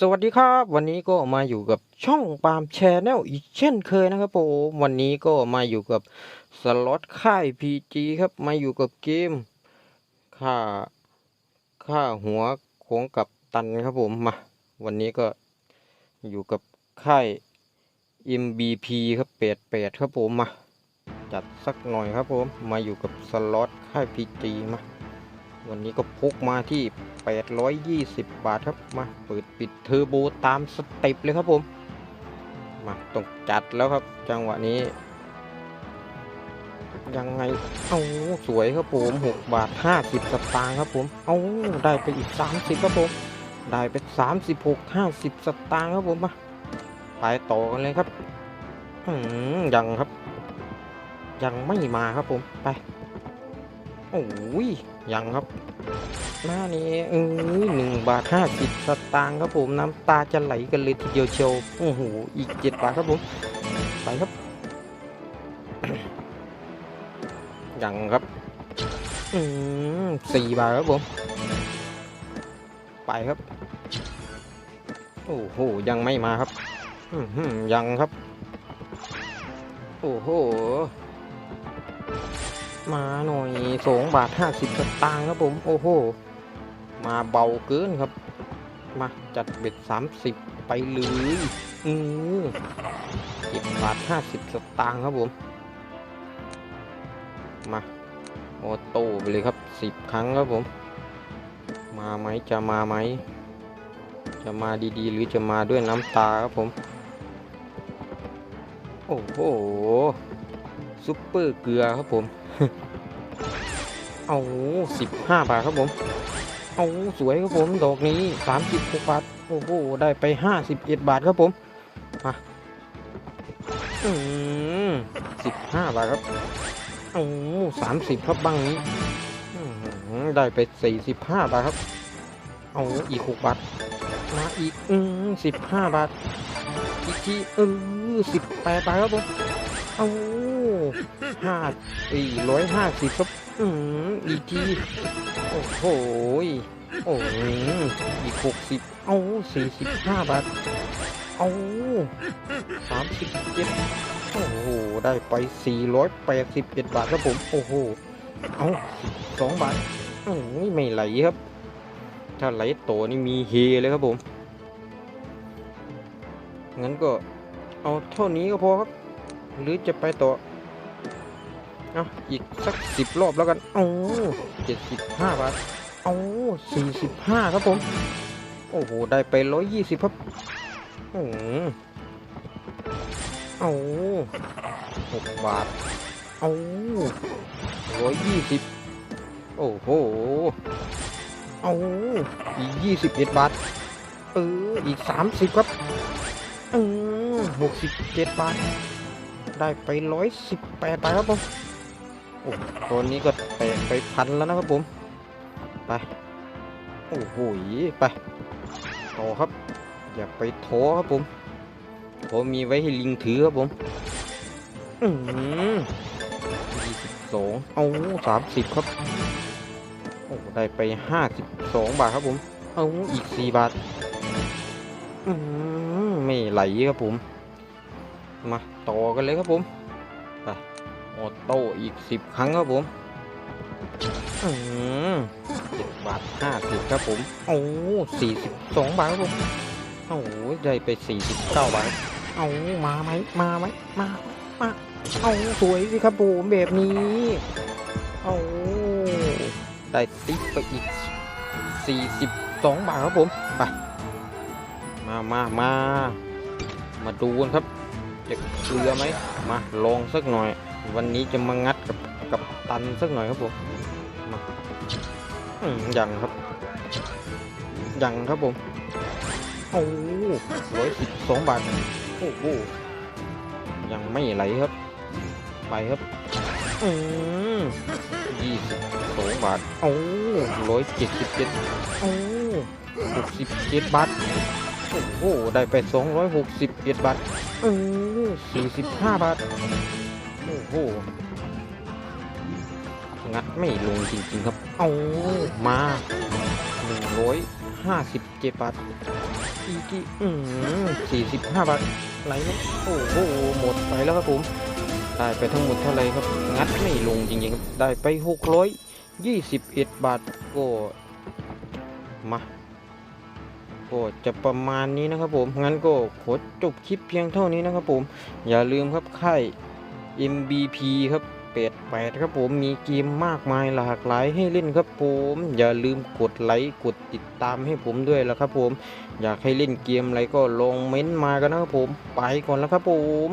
สวัสดีครับ วันนี้ก็มาอยู่กับช่องปามแชนแนลอีกเช่นเคยนะครับผมวันนี้ก็มาอยู่กับสล็อตค่าย PG ครับมาอยู่กับเกมค่าค่าหัวโค้งกับตันครับผมมาวันนี้ก็อยู่กับค่าย MBP ครับ88ครับผมมาจัดสักหน่อยครับผมมาอยู่กับสล็อตค่าย PG มา วันนี้ก็พกมาที่ 820 บาทครับมาเปิดปิดเทอร์โบตามสเต็ปเลยครับผมมาต้องจัดแล้วครับ จังหวะนี้ ยังไงเอาสวยครับผม 6 บาท 50 สตางค์ครับผมเอาได้ไปอีก 30 ครับผม ได้ไป 36 50 สตางค์ครับผมมาไปต่อกันเลยครับอืมยังครับ ยังไม่มาครับผมไป อ้ยยังครับ หน้านี้เอ้ยหนึ่งบาทห้าสิบสตางค์ครับผมน้ำตาจะไหลกันเลยทีเดียวเชียวโอ้โหอีกเจ็ดบาทครับผมไปครับยังครับอืมสี่บาทครับผมไปครับ โอ้โหยังไม่มาครับอือหือยังครับ โอ้โห มาหน่อยสองบาทห้าสิบสตางค์ครับผม โอ้โห มาเบาเกินครับ มาจัดเบ็ดสามสิบไปเลยอือเจ็ดบาทห้าสิบสตางค์ครับผม มาโอโต้ไปเลยครับสิบครั้งครับผม มาไหมจะมาไหม จะมาดีๆ หรือจะมาด้วยน้ำตาครับผม โอ้โห ซุปเปอร์เกลือครับผม เอาสิบห้าบาทครับผม เอาสวยครับผมดอกนี้สามสิบหกบาท โอ้โห ได้ไปห้าสิบเอ็ดบาทครับผม มาอืมสิบห้าบาทครับเอาสามสิบครับบ้างนี้ได้ไปสี่สิบห้าบาทครับ เอาอีกหกบาท มาอีก อืมสิบห้าบาท อีกทีเออสิบแปดบาทครับผม เอา ห้าสี่ร้อยห้าสิบครับอืมอีกทีโอ้โหโอ้ยอีกหกสิบเอาสี่สิบห้าบาทเอาสามสิบเจ็ดโอ้โห ได้ไปสี่ร้อยแปดสิบเอ็ดบาทครับผม โอ้โห เอาสองบาทโอ้ยไม่ไหลครับ ถ้าไหลโตนี่มีเฮเลยครับผม งั้นก็เอาเท่านี้ก็พอครับ หรือจะไปต่อ เอาอีกสักสิบรอบแล้วกันเอาเจ็ดสิบห้าบาทเอาสี่สิบห้าครับผม โอ้โห ได้ไปร้อยยี่สิบครับโอ้โหเอาหกบาทเอาร้อยยี่สิบโอ้โหเอาอีกยี่สิบเอ็ดบาท เออ อีกสามสิบครับ เออหกสิบเจ็ดบาท ได้ไปร้อยสิบแปดบาทครับผม โอ้ตัวนี้ก็แตกไปพันแล้วนะครับผม ไป โอ้โหไปต่อครับ อย่าไปท้อครับผมผมมีไว้ให้ลิงถือครับผมอืมยี่สิบสองเอาสามสิบครับ โอ้ได้ไปห้าสิบสองบาทครับผม เอาอีกสี่บาท อืมไม่ไหลครับผม มาต่อกันเลยครับผม ออโต้อีกสิบครั้งครับผมอืมเจ็ดบาทห้าสิบครับผม โอ้สี่สิบสองบาทครับผม โอ้ได้ไปสี่สิบเก้าบาทเอามาไหมมาไหมมามาเอาสวยสิครับผมแบบนี้เอาได้ติ๊กไปอีกสี่สิบสองบาทครับผมไปมามามามาดูกันครับจะเกลือไหมมาลองสักหน่อย วันนี้จะมางัดกับกับตันสักหน่อยครับผมมาอืมยังครับยังครับผมโอ้ร้อยสิบสองบาทโอ้โหยังไม่ไหลครับ ไปครับอืมยี่สิบสองบาทโอ้ร้อยเจ็ดสิบเจ็ดโอ้หกสิบเจ็ดบาทโอ้โหได้ไปสองร้อยหกสิบเอ็ดบาทเออสี่สิบห้าบาท โอ้โห งัดไม่ลงจริงๆครับ เอามาหนึ่งร้อยห้าสิบเจ็ดบาท อีกี่อืมสี่สิบห้าบาทไหลไหมโอ้โห หมดไปแล้วครับผม ได้ไปทั้งหมดเท่าไหร่ครับ งัดไม่ลงจริงๆครับ ได้ไปหกร้อยยี่สิบเอ็ดบาทก็มาก็จะประมาณนี้นะครับผม งั้นก็ขอจบคลิปเพียงเท่านี้นะครับผม อย่าลืมครับค่าย MVP ครับ88ครับผมมีเกมมากมายหลากหลายให้เล่นครับผม อย่าลืมกดไลค์กดติดตามให้ผมด้วยละครับผม อยากให้เล่นเกมอะไรก็ลองเม้นต์มากันนะครับผม ไปก่อนแล้วครับผม